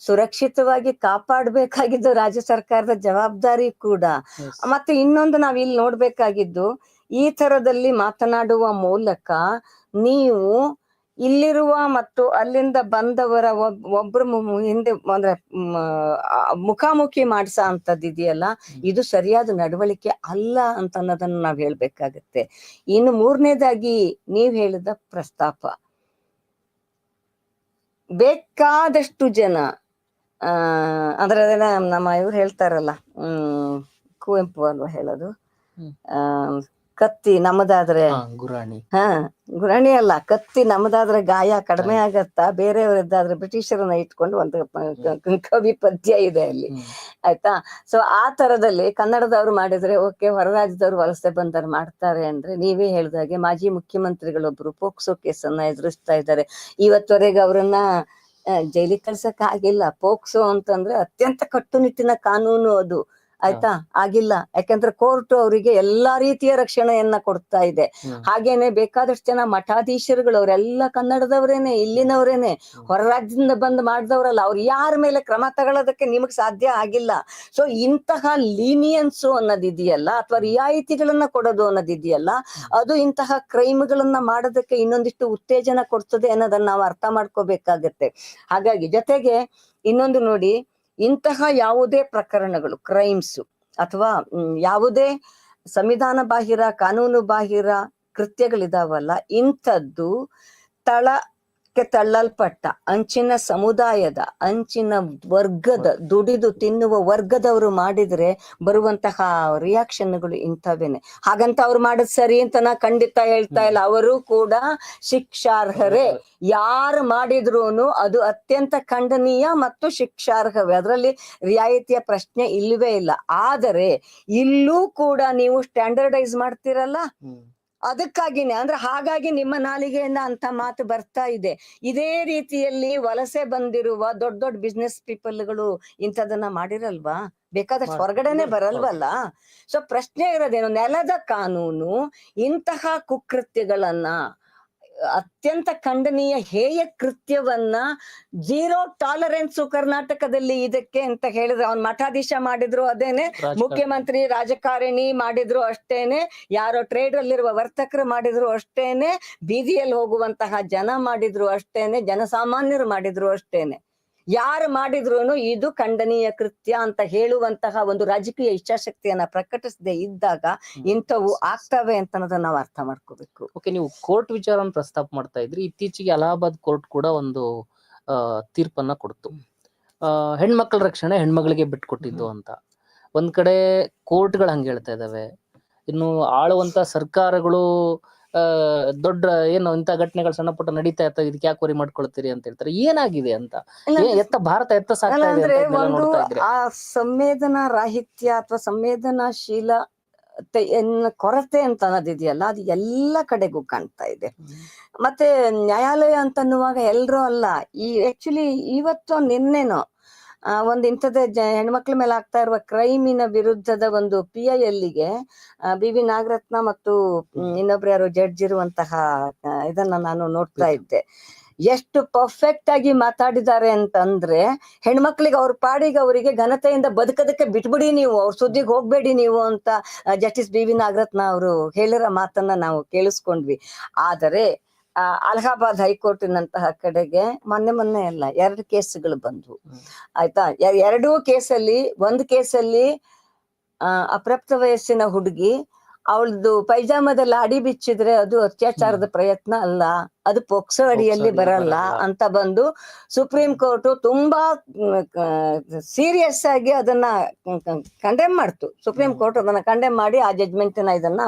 ಸುರಕ್ಷಿತವಾಗಿ ಕಾಪಾಡಬೇಕಾಗಿದ್ದು ರಾಜ್ಯ ಸರ್ಕಾರದ ಜವಾಬ್ದಾರಿ ಕೂಡ. ಮತ್ತೆ ಇನ್ನೊಂದು ನಾವ್ ಇಲ್ಲಿ ನೋಡ್ಬೇಕಾಗಿದ್ದು ಈ ತರದಲ್ಲಿ ಮಾತನಾಡುವ ಮೂಲಕ ನೀವು ಇಲ್ಲಿರುವ ಮತ್ತು ಅಲ್ಲಿಂದ ಬಂದವರ ಒಬ್ ಒಬ್ರು ಹಿಂದೆ ಅಂದ್ರೆ ಮುಖಾಮುಖಿ ಮಾಡಿಸ ಅಂತದ್ ಇದೆಯಲ್ಲ ಇದು ಸರಿಯಾದ ನಡವಳಿಕೆ ಅಲ್ಲ ಅಂತ ಅನ್ನೋದನ್ನ ನಾವ್ ಹೇಳ್ಬೇಕಾಗತ್ತೆ. ಇನ್ನು ಮೂರನೇದಾಗಿ ನೀವ್ ಹೇಳಿದ ಪ್ರಸ್ತಾಪ. ಬೇಕಾದಷ್ಟು ಜನ ಆ ಅಂದ್ರೆ ಅದನ್ನ ನಮ್ಮ ಇವ್ರು ಹೇಳ್ತಾರಲ್ಲ ಹ್ಮ್ ಕುವೆಂಪು ಅಲ್ವಾ ಹೇಳೋದು? ಆ ಕತ್ತಿ ನಮ್ಮದಾದ್ರೆ. ಗುರಾಣಿ. ಹ ಗುರಾಣಿ ಅಲ್ಲ ಕತ್ತಿ ನಮ್ಮದಾದ್ರೆ ಗಾಯ ಕಡಿಮೆ ಆಗತ್ತಾ? ಬೇರೆಯವರದ್ದಾದ್ರೆ ಬ್ರಿಟಿಷರನ್ನ ಇಟ್ಕೊಂಡು ಒಂದು ಕವಿ ಪದ್ಯ ಇದೆ ಅಲ್ಲಿ. ಆಯ್ತಾ? ಸೊ ಆ ತರದಲ್ಲಿ ಕನ್ನಡದವ್ರು ಮಾಡಿದ್ರೆ ಓಕೆ ಹೊರರಾಜ್ಯದವ್ರು ವಲಸೆ ಬಂದವ್ರು ಮಾಡ್ತಾರೆ ಅಂದ್ರೆ ನೀವೇ ಹೇಳಿದಾಗೆ ಮಾಜಿ ಮುಖ್ಯಮಂತ್ರಿಗಳೊಬ್ರು ಪೋಕ್ಸೋ ಕೇಸನ್ನ ಎದುರಿಸ್ತಾ ಇದ್ದಾರೆ. ಇವತ್ತವರೆಗೆ ಅವರನ್ನ ಜೈಲಿಗೆ ಕಳ್ಸಕ್ ಆಗಿಲ್ಲ. ಪೋಕ್ಸೋ ಅಂತಂದ್ರೆ ಅತ್ಯಂತ ಕಟ್ಟುನಿಟ್ಟಿನ ಕಾನೂನು ಅದು. ಆಯ್ತಾ? ಆಗಿಲ್ಲ. ಯಾಕಂದ್ರೆ ಕೋರ್ಟ್ ಅವರಿಗೆ ಎಲ್ಲಾ ರೀತಿಯ ರಕ್ಷಣೆಯನ್ನ ಕೊಡ್ತಾ ಇದೆ. ಹಾಗೇನೆ ಬೇಕಾದಷ್ಟು ಜನ ಮಠಾಧೀಶರುಗಳು ಅವರೆಲ್ಲ ಕನ್ನಡದವರೇನೆ ಇಲ್ಲಿನವರೇನೆ ಹೊರ ರಾಜ್ಯದಿಂದ ಬಂದು ಮಾಡಿದವರಲ್ಲ ಅವ್ರು ಯಾರ ಮೇಲೆ ಕ್ರಮ ತಗೊಳ್ಳೋದಕ್ಕೆ ನಿಮಗ್ ಸಾಧ್ಯ ಆಗಿಲ್ಲ. ಸೊ ಇಂತಹ ಲೀನಿಯನ್ಸ್ ಅನ್ನೋದಿದೆಯಲ್ಲ ಅಥವಾ ರಿಯಾಯಿತಿಗಳನ್ನ ಕೊಡೋದು ಅನ್ನೋದಿದೆಯಲ್ಲ ಅದು ಇಂತಹ ಕ್ರೈಮ್ಗಳನ್ನ ಮಾಡೋದಕ್ಕೆ ಇನ್ನೊಂದಿಷ್ಟು ಉತ್ತೇಜನ ಕೊಡ್ತದೆ ಅನ್ನೋದನ್ನ ನಾವು ಅರ್ಥ ಮಾಡ್ಕೋಬೇಕಾಗತ್ತೆ. ಹಾಗಾಗಿ ಜೊತೆಗೆ ಇನ್ನೊಂದು ನೋಡಿ ಇಂತಹ ಯಾವುದೇ ಪ್ರಕರಣಗಳು ಕ್ರೈಮ್ಸ್ ಅಥವಾ ಯಾವುದೇ ಸಂವಿಧಾನ ಬಾಹಿರ ಕಾನೂನು ಬಾಹಿರ ಕೃತ್ಯಗಳಿದಾವಲ್ಲ ಇಂಥದ್ದು ತಳಕ್ಕೆ ತಳ್ಳಲ್ಪಟ್ಟ, ಅಂಚಿನ ಸಮುದಾಯದ, ಅಂಚಿನ ವರ್ಗದ, ದುಡಿದು ತಿನ್ನುವ ವರ್ಗದವರು ಮಾಡಿದ್ರೆ ಬರುವಂತಹ ರಿಯಾಕ್ಷನ್ಗಳು ಇಂಥವೇನೆ. ಹಾಗಂತ ಅವ್ರು ಮಾಡೋದು ಸರಿ ಅಂತ ನಾ ಖಂಡಿತ ಹೇಳ್ತಾ ಇಲ್ಲ. ಅವರು ಕೂಡ ಶಿಕ್ಷಾರ್ಹರೇ. ಯಾರು ಮಾಡಿದ್ರು ಅದು ಅತ್ಯಂತ ಖಂಡನೀಯ ಮತ್ತು ಶಿಕ್ಷಾರ್ಹವೇ. ಅದರಲ್ಲಿ ರಿಯಾಯಿತಿಯ ಪ್ರಶ್ನೆ ಇಲ್ಲವೇ ಇಲ್ಲ. ಆದರೆ ಇಲ್ಲೂ ಕೂಡ ನೀವು ಸ್ಟ್ಯಾಂಡರ್ಡೈಸ್ ಮಾಡ್ತಿರಲ್ಲ. ಅದಕ್ಕಾಗಿನೇ ಅಂದ್ರೆ ಹಾಗಾಗಿ ನಿಮ್ಮ ನಾಲಿಗೆಯಿಂದ ಅಂತ ಮಾತು ಬರ್ತಾ ಇದೆ. ಇದೇ ರೀತಿಯಲ್ಲಿ ವಲಸೆ ಬಂದಿರುವ ದೊಡ್ಡ ದೊಡ್ಡ ಬಿಸ್ನೆಸ್ ಪೀಪಲ್ಗಳು ಇಂಥದನ್ನ ಮಾಡಿರಲ್ವಾ? ಬೇಕಾದಷ್ಟು ಹೊರಗಡೆನೆ ಬರಲ್ವಲ್ಲ? ಸೊ ಪ್ರಶ್ನೆ ಇರೋದೇನು ನೆಲದ ಕಾನೂನು ಇಂತಹ ಕುಕೃತ್ಯಗಳನ್ನ ಅತ್ಯಂತ ಖಂಡನೀಯ ಹೇಯ ಕೃತ್ಯವನ್ನ ಜೀರೋ ಟಾಲರೆನ್ಸ್ ಕರ್ನಾಟಕದಲ್ಲಿ ಇದಕ್ಕೆ ಅಂತ ಹೇಳಿದ್ರೆ. ಅವ್ನ್ ಮಠಾಧೀಶ ಮಾಡಿದ್ರು ಅದೇನೆ ಮುಖ್ಯಮಂತ್ರಿ ರಾಜಕಾರಣಿ ಮಾಡಿದ್ರು ಅಷ್ಟೇನೆ ಯಾರೋ ಟ್ರೇಡ್ ಅಲ್ಲಿರುವ ವರ್ತಕರು ಮಾಡಿದ್ರು ಅಷ್ಟೇನೆ ಬೀದಿಯಲ್ಲಿ ಹೋಗುವಂತಹ ಜನ ಮಾಡಿದ್ರು ಅಷ್ಟೇನೆ ಜನಸಾಮಾನ್ಯರು ಮಾಡಿದ್ರು ಅಷ್ಟೇನೆ. ಯಾರು ಮಾಡಿದ್ರು ಇದು ಖಂಡನೀಯ ಕೃತ್ಯ ಅಂತ ಹೇಳುವಂತಹ ಒಂದು ರಾಜಕೀಯ ಇಚ್ಛಾಶಕ್ತಿಯನ್ನ ಪ್ರಕಟಿಸದೆ ಇದ್ದಾಗ ಇಂಥವು ಆಗ್ತವೆ ಅಂತ ಅನ್ನೋದನ್ನ ನಾವು ಅರ್ಥ ಮಾಡ್ಕೋಬೇಕು. ಓಕೆ ನೀವು ಕೋರ್ಟ್ ವಿಚಾರವನ್ನು ಪ್ರಸ್ತಾಪ ಮಾಡ್ತಾ ಇದ್ರಿ. ಇತ್ತೀಚೆಗೆ ಅಲಹಾಬಾದ್ ಕೋರ್ಟ್ ಕೂಡ ಒಂದು ತೀರ್ಪನ್ನ ಕೊಡ್ತು. ಹೆಣ್ಮಕ್ಳ ರಕ್ಷಣೆ ಹೆಣ್ಮಗಳಿಗೆ ಬಿಟ್ಕೊಟ್ಟಿದ್ದು ಅಂತ. ಒಂದ್ ಕಡೆ ಕೋರ್ಟ್ಗಳು ಹಂಗೆ ಹೇಳ್ತಾ ಇದಾವೆ. ಇನ್ನು ಆಳುವಂತ ಸರ್ಕಾರಗಳು ದೊಡ್ಡ ಏನು ಇಂಥ ಘಟನೆಗಳು ಸಣ್ಣ ಪುಟ್ಟ ನಡೀತಾ ಇರ್ತಾವ ಇದಕ್ಕೆ ಯಾಕೆ ಕೋರಿ ಮಾಡ್ಕೊಳ್ತೀರಿ ಅಂತ ಹೇಳ್ತಾರೆ. ಏನಾಗಿದೆ ಅಂತ? ಎತ್ತ ಭಾರತ ಎತ್ತ ಅಂದ್ರೆ ಒಂದು ಆ ಸಂವೇದನಾ ರಾಹಿತ್ಯ ಅಥವಾ ಸಂವೇದನಾಶೀಲ ಕೊರತೆ ಅಂತ ಅನ್ನೋದಿದೆಯಲ್ಲ ಅದು ಎಲ್ಲ ಕಡೆಗೂ ಕಾಣ್ತಾ ಇದೆ. ಮತ್ತೆ ನ್ಯಾಯಾಲಯ ಅಂತನ್ನುವಾಗ ಎಲ್ರೂ ಅಲ್ಲ ಈ ಆಕ್ಚುಲಿ ಇವತ್ತು ನಿನ್ನೆನೋ ಒಂದ್ ಇಂಥದ್ದೇ ಜ ಹೆಣ್ಮಕ್ಳ ಮೇಲೆ ಆಗ್ತಾ ಇರುವ ಕ್ರೈಮಿನ ವಿರುದ್ಧದ ಒಂದು ಪಿ ಐ ಎಲ್ಲಿಗೆ ಬಿ ವಿ ನಾಗರತ್ನ ಮತ್ತು ಇನ್ನೊಬ್ರು ಯಾರು ಜಡ್ಜ್ ಇರುವಂತಹ ಇದನ್ನ ನಾನು ನೋಡ್ತಾ ಇದ್ದೆ. ಎಷ್ಟು ಪರ್ಫೆಕ್ಟ್ ಆಗಿ ಮಾತಾಡಿದ್ದಾರೆ ಅಂತಂದ್ರೆ ಹೆಣ್ಮಕ್ಳಿಗೆ ಅವ್ರ ಪಾಡಿಗೆ ಅವರಿಗೆ ಘನತೆಯಿಂದ ಬದುಕದಕ್ಕೆ ಬಿಟ್ಬಿಡಿ ನೀವು ಅವ್ರ ಸುದ್ದಿಗೆ ಹೋಗ್ಬೇಡಿ ನೀವು ಅಂತ ಜಸ್ಟಿಸ್ ಬಿ ವಿ ನಾಗರತ್ನ ಅವರು ಹೇಳಿರೋ ಮಾತನ್ನ ನಾವು ಕೇಳಿಸ್ಕೊಂಡ್ವಿ. ಆದರೆ ಅಲಹಾಬಾದ್ ಹೈಕೋರ್ಟಿನಂತಹ ಕಡೆಗೆ ಮೊನ್ನೆ ಮೊನ್ನೆ ಅಲ್ಲ ಎರಡು ಕೇಸ್ಗಳು ಬಂದ್ವು. ಆಯ್ತಾ? ಎರಡೂ ಕೇಸಲ್ಲಿ ಒಂದು ಕೇಸಲ್ಲಿ ಅಪ್ರಾಪ್ತ ವಯಸ್ಸಿನ ಹುಡುಗಿ ಅವಳದು ಪೈಜಾಮದಲ್ಲಿ ಅಡಿ ಬಿಚ್ಚಿದ್ರೆ ಅದು ಅತ್ಯಾಚಾರದ ಪ್ರಯತ್ನ ಅಲ್ಲ ಅದು ಪೊಕ್ಸೋ ಅಡಿಯಲ್ಲಿ ಬರಲ್ಲ. ಅಂತ ಬಂದು ಸುಪ್ರೀಂ ಕೋರ್ಟ್ ತುಂಬಾ ಸೀರಿಯಸ್ ಆಗಿ ಅದನ್ನ ಕಂಡೆಮ್ ಮಾಡ್ತು. ಸುಪ್ರೀಂ ಕೋರ್ಟ್ ಅದನ್ನ ಕಂಡೆಮ್ ಮಾಡಿ ಆ ಜಡ್ಜ್ಮೆಂಟ್ನ ಇದನ್ನ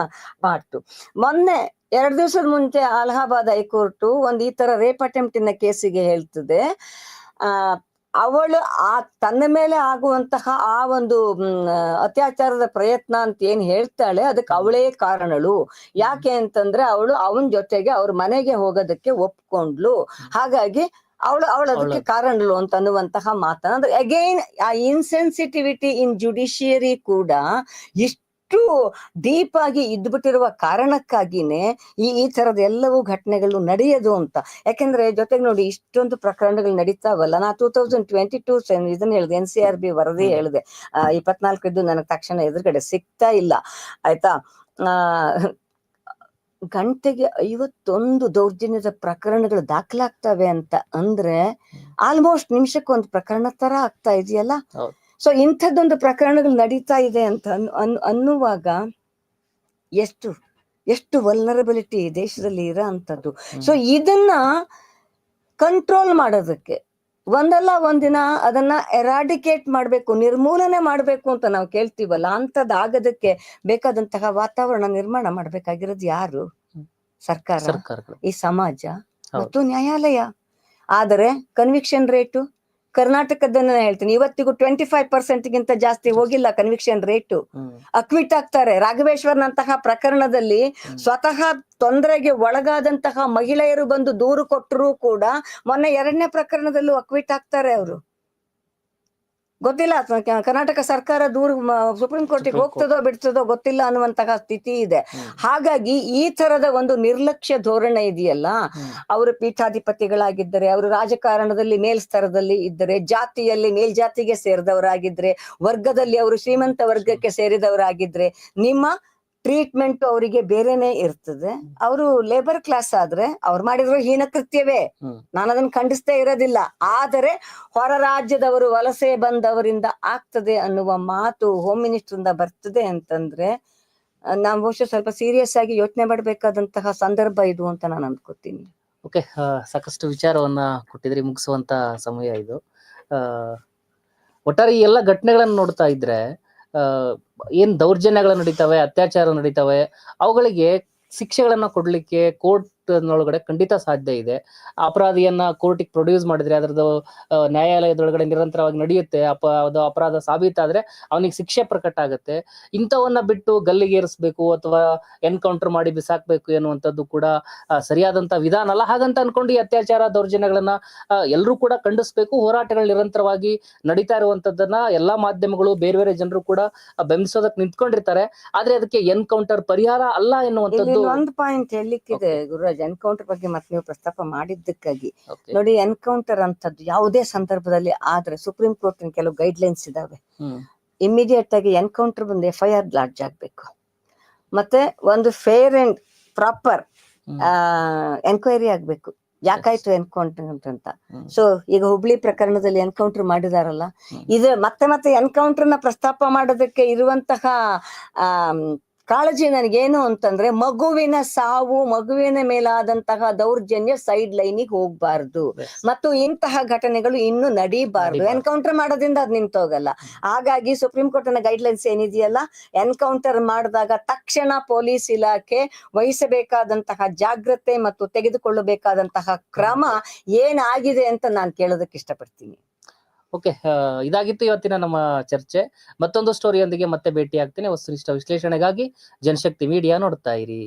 ಮಾಡ್ತು. ಮೊನ್ನೆ ಎರಡು ದಿವಸದ ಮುಂಚೆ ಅಲಹಾಬಾದ್ ಹೈಕೋರ್ಟ್ ಒಂದು ಈ ತರ ರೇಪ್ ಅಟೆಂಪ್ಟಿನ ಕೇಸಿಗೆ ಹೇಳ್ತದೆ. ಆ ಅವಳು ಆ ತನ್ನ ಮೇಲೆ ಆಗುವಂತಹ ಆ ಒಂದು ಅತ್ಯಾಚಾರದ ಪ್ರಯತ್ನ ಅಂತ ಏನ್ ಹೇಳ್ತಾಳೆ ಅದಕ್ಕೆ ಅವಳೇ ಕಾರಣಳು. ಯಾಕೆ ಅಂತಂದ್ರೆ ಅವಳು ಅವನ ಜೊತೆಗೆ ಅವ್ರ ಮನೆಗೆ ಹೋಗೋದಕ್ಕೆ ಒಪ್ಕೊಂಡ್ಲು. ಹಾಗಾಗಿ ಅವಳು ಅವಳು ಅದಕ್ಕೆ ಕಾರಣಳು ಅಂತ ಅನ್ನುವಂತಹ ಮಾತನ್ನ ಅಂದ್ರೆ ಅಗೈನ್ ಆ ಇನ್ಸೆನ್ಸಿಟಿವಿಟಿ ಇನ್ ಜುಡಿಷಿಯರಿ ಕೂಡ ಇಷ್ಟು ಡೀಪ್ ಆಗಿ ಇದ್ಬಿಟ್ಟಿರುವ ಕಾರಣಕ್ಕಾಗಿನೇ ಈ ಈ ತರದ ಎಲ್ಲವೂ ಘಟನೆಗಳು ನಡೆಯೋದು ಅಂತ. ಯಾಕೆಂದ್ರೆ ಜೊತೆಗೆ ನೋಡಿ ಇಷ್ಟೊಂದು ಪ್ರಕರಣಗಳು ನಡೀತಾವಲ್ಲ. ನಾ ಟೂ ತೌಸಂಡ್ ಟ್ವೆಂಟಿ ಟೂ ಇದನ್ನ ಹೇಳಿದೆ ಎನ್ ಸಿ ಆರ್ ಬಿ ವರದಿ ಹೇಳಿದೆ. ಇಪ್ಪತ್ನಾಲ್ಕದ್ದು ನನಗೆ ತಕ್ಷಣ ಎದುರುಗಡೆ ಸಿಗ್ತಾ ಇಲ್ಲ. ಆಯ್ತಾ? ಆ ಗಂಟೆಗೆ ಐವತ್ತೊಂದು ದೌರ್ಜನ್ಯದ ಪ್ರಕರಣಗಳು ದಾಖಲಾಗ್ತವೆ ಅಂತ ಅಂದ್ರೆ ಆಲ್ಮೋಸ್ಟ್ ನಿಮಿಷಕ್ಕೊಂದು ಪ್ರಕರಣ ತರ ಆಗ್ತಾ ಇದೆಯಲ್ಲ. ಸೊ ಇಂಥದ್ದೊಂದು ಪ್ರಕರಣಗಳು ನಡೀತಾ ಇದೆ ಅಂತ ಅನ್- ಅನ್- ಅನ್ನುವಾಗ ಎಷ್ಟು ಎಷ್ಟು ವಲ್ನರಬಿಲಿಟಿ ದೇಶದಲ್ಲಿ ಇರೋ ಅಂಥದ್ದು. ಸೊ ಇದನ್ನ ಕಂಟ್ರೋಲ್ ಮಾಡೋದಕ್ಕೆ ಒಂದಲ್ಲ ಒಂದಿನ ಅದನ್ನ ಎರಾಡಿಕೇಟ್ ಮಾಡಬೇಕು ನಿರ್ಮೂಲನೆ ಮಾಡಬೇಕು ಅಂತ ನಾವು ಕೇಳ್ತೀವಲ್ಲ ಅಂಥದ್ದಾಗದಕ್ಕೆ ಬೇಕಾದಂತಹ ವಾತಾವರಣ ನಿರ್ಮಾಣ ಮಾಡ್ಬೇಕಾಗಿರೋದು ಯಾರು? ಸರ್ಕಾರ ಈ ಸಮಾಜ. ಮತ್ತು ನ್ಯಾಯಾಲಯ. ಆದರೆ ಕನ್ವಿಕ್ಷನ್ ರೇಟು ಕರ್ನಾಟಕದನ್ನ ಹೇಳ್ತೀನಿ. ಇವತ್ತಿಗೂ ಟ್ವೆಂಟಿ ಫೈವ್ ಪರ್ಸೆಂಟ್ ಗಿಂತ ಜಾಸ್ತಿ ಹೋಗಿಲ್ಲ ಕನ್ವಿಕ್ಷನ್ ರೇಟ್ ಅಕ್ವಿಟ್ ಆಗ್ತಾರೆ. ರಾಘವೇಶ್ವರ್ನಂತಹ ಪ್ರಕರಣದಲ್ಲಿ ಸ್ವತಃ ತೊಂದರೆಗೆ ಒಳಗಾದಂತಹ ಮಹಿಳೆಯರು ಬಂದು ದೂರು ಕೊಟ್ಟರು ಕೂಡ ಮೊನ್ನೆ ಎರಡನೇ ಪ್ರಕರಣದಲ್ಲೂ ಅಕ್ವಿಟ್ ಆಗ್ತಾರೆ ಅವರು. ಗೊತ್ತಿಲ್ಲ ಕರ್ನಾಟಕ ಸರ್ಕಾರ ದೂರು ಸುಪ್ರೀಂ ಕೋರ್ಟಿಗೆ ಹೋಗ್ತದೋ ಬಿಡ್ತದೋ ಗೊತ್ತಿಲ್ಲ ಅನ್ನುವಂತಹ ಸ್ಥಿತಿ ಇದೆ. ಹಾಗಾಗಿ ಈ ತರದ ಒಂದು ನಿರ್ಲಕ್ಷ್ಯ ಧೋರಣೆ ಇದೆಯಲ್ಲ. ಅವರು ಪೀಠಾಧಿಪತಿಗಳಾಗಿದ್ದರೆ ಅವರು ರಾಜಕಾರಣದಲ್ಲಿ ಮೇಲ್ಸ್ತರದಲ್ಲಿ ಇದ್ದರೆ ಜಾತಿಯಲ್ಲಿ ಮೇಲ್ಜಾತಿಗೆ ಸೇರಿದವರಾಗಿದ್ರೆ ವರ್ಗದಲ್ಲಿ ಅವರು ಶ್ರೀಮಂತ ವರ್ಗಕ್ಕೆ ಸೇರಿದವರಾಗಿದ್ರೆ ನಿಮ್ಮ ಟ್ರೀಟ್ಮೆಂಟ್ ಅವರಿಗೆ ಬೇರೆನೆ ಇರ್ತದೆ. ಅವರು ಲೇಬರ್ ಕ್ಲಾಸ್ ಆದ್ರೆ ಅವ್ರು ಮಾಡಿದ್ರು ಹೀನ ಕೃತ್ಯವೇ. ನಾನು ಅದನ್ನ ಖಂಡಿಸ್ತಾ ಇರೋದಿಲ್ಲ. ಆದರೆ ಹೊರ ರಾಜ್ಯದವರು ವಲಸೆ ಬಂದವರಿಂದ ಆಗ್ತದೆ ಅನ್ನುವ ಮಾತು ಹೋಮ್ ಮಿನಿಸ್ಟರ್ ಇಂದ ಬರ್ತದೆ ಅಂತಂದ್ರೆ ನಾವು ಬಹುಶಃ ಸ್ವಲ್ಪ ಸೀರಿಯಸ್ ಆಗಿ ಯೋಚನೆ ಮಾಡಬೇಕಾದಂತಹ ಸಂದರ್ಭ ಇದು ಅಂತ ನಾನು ಅನ್ಕೋತೀನಿ. ಓಕೆ ಸಾಕಷ್ಟು ವಿಚಾರವನ್ನ ಕೊಟ್ಟಿದ್ರಿ ಮುಗಿಸುವಂತ ಸಮಯ ಇದು. ಒಟ್ಟಾರೆ ಈ ಎಲ್ಲ ಘಟನೆಗಳನ್ನ ನೋಡ್ತಾ ಇದ್ರೆ ಏನ್ ದೌರ್ಜನ್ಯಗಳು ನಡೀತವೆ ಅತ್ಯಾಚಾರ ನಡೀತವೆ ಅವುಗಳಿಗೆ ಶಿಕ್ಷೆಗಳನ್ನ ಕೊಡ್ಲಿಕ್ಕೆ ಕೋರ್ಟ್ ಒಳಗಡೆ ಖಂಡಿತ ಸಾಧ್ಯ ಇದೆ. ಅಪರಾಧಿಯನ್ನ ಕೋರ್ಟಿಗೆ ಪ್ರೊಡ್ಯೂಸ್ ಮಾಡಿದ್ರೆ ಅದರದ್ದು ನ್ಯಾಯಾಲಯದೊಳಗಡೆ ನಿರಂತರವಾಗಿ ನಡೆಯುತ್ತೆ. ಅಪ ಅದು ಅಪರಾಧ ಸಾಬೀತಾದ್ರೆ ಅವನಿಗೆ ಶಿಕ್ಷೆ ಪ್ರಕಟ ಆಗುತ್ತೆ. ಇಂಥವನ್ನ ಬಿಟ್ಟು ಗಲ್ಲಿಗೇರಿಸ್ಬೇಕು ಅಥವಾ ಎನ್ಕೌಂಟರ್ ಮಾಡಿ ಬಿಸಾಕ್ಬೇಕು ಎನ್ನುವಂಥದ್ದು ಕೂಡ ಸರಿಯಾದಂತ ವಿಧಾನ ಅಲ್ಲ. ಹಾಗಂತ ಅನ್ಕೊಂಡು ಈ ಅತ್ಯಾಚಾರ ದೌರ್ಜನ್ಯಗಳನ್ನ ಎಲ್ಲರೂ ಕೂಡ ಖಂಡಿಸ್ಬೇಕು. ಹೋರಾಟಗಳು ನಿರಂತರವಾಗಿ ನಡೀತಾ ಇರುವಂತದ್ದನ್ನ ಎಲ್ಲಾ ಮಾಧ್ಯಮಗಳು ಬೇರೆ ಬೇರೆ ಜನರು ಕೂಡ ಬೆಂಬಲಿಸೋದಕ್ಕೆ ನಿಂತ್ಕೊಂಡಿರ್ತಾರೆ. ಆದ್ರೆ ಅದಕ್ಕೆ ಎನ್ಕೌಂಟರ್ ಪರಿಹಾರ ಅಲ್ಲ ಎನ್ನುವಂಥದ್ದು ಒಂದು ಪಾಯಿಂಟ್ ಹೇಳಲಿಕ್ಕಿದೆ ಗುರುರಾಜ್. ಎನ್ಕೌಂಟರ್ ಬಗ್ಗೆ ಮತ್ತೆ ನೀವು ಪ್ರಸ್ತಾಪ ಮಾಡಿದ್ದಕ್ಕಾಗಿ. ನೋಡಿ ಎನ್ಕೌಂಟರ್ ಅಂತದ್ದು ಯಾವುದೇ ಸಂದರ್ಭದಲ್ಲಿ ಆದ್ರೆ ಸುಪ್ರೀಂ ಕೋರ್ಟ್ ಕೆಲವು ಗೈಡ್ ಲೈನ್ಸ್ ಇದಾವೆ ಇಮಿಡಿಯೇಟ್ ಆಗಿ ಎನ್ಕೌಂಟರ್ ಬಂದು ಎಫ್ ಐ ಆರ್ ಲಾಡ್ಜ್ ಆಗ್ಬೇಕು. ಮತ್ತೆ ಒಂದು ಫೇರ್ ಅಂಡ್ ಪ್ರಾಪರ್. ಎನ್ಕ್ವೈರಿ ಆಗ್ಬೇಕು. ಯಾಕಾಯ್ತು ಎನ್ಕೌಂಟರ್ ಅಂತ. ಸೊ ಈಗ ಹುಬ್ಳಿ ಪ್ರಕರಣದಲ್ಲಿ ಎನ್ಕೌಂಟರ್ ಮಾಡಿದಾರಲ್ಲ. ಇದು ಮತ್ತೆ ಮತ್ತೆ ಎನ್ಕೌಂಟರ್ನ ಪ್ರಸ್ತಾಪ ಮಾಡೋದಕ್ಕೆ ಇರುವಂತಹ ಕಾಳಜಿ ನನಗೇನು ಅಂತಂದ್ರೆ ಮಗುವಿನ ಸಾವು ಮಗುವಿನ ಮೇಲಾದಂತಹ ದೌರ್ಜನ್ಯ ಸೈಡ್ ಲೈನಿಗೆ ಹೋಗ್ಬಾರ್ದು. ಮತ್ತು ಇಂತಹ ಘಟನೆಗಳು ಇನ್ನು ನಡೀಬಾರ್ದು. ಎನ್ಕೌಂಟರ್ ಮಾಡೋದ್ರಿಂದ ಅದು ನಿಂತೋಗಲ್ಲ. ಹಾಗಾಗಿ ಸುಪ್ರೀಂ ಕೋರ್ಟ್ನ ಗೈಡ್ ಲೈನ್ಸ್ ಏನಿದೆಯಲ್ಲ ಎನ್ಕೌಂಟರ್ ಮಾಡಿದಾಗ ತಕ್ಷಣ ಪೊಲೀಸ್ ಇಲಾಖೆ ವಹಿಸಬೇಕಾದಂತಹ ಜಾಗ್ರತೆ ಮತ್ತು ತೆಗೆದುಕೊಳ್ಳಬೇಕಾದಂತಹ ಕ್ರಮ ಏನಾಗಿದೆ ಅಂತ ನಾನು ಕೇಳೋದಕ್ಕೆ ಇಷ್ಟಪಡ್ತೀನಿ. ಓಕೆ ಇದಾಗಿತ್ತು ಇವತ್ತಿನ ನಮ್ಮ ಚರ್ಚೆ. ಮತ್ತೊಂದು ಸ್ಟೋರಿಯೊಂದಿಗೆ ಮತ್ತೆ ಭೇಟಿ ಆಗ್ತೇನೆ ವಸ್ತುನಿಷ್ಠ ವಿಶ್ಲೇಷಣೆಗಾಗಿ ಜನಶಕ್ತಿ ಮೀಡಿಯಾ ನೋಡ್ತಾ ಇರಿ.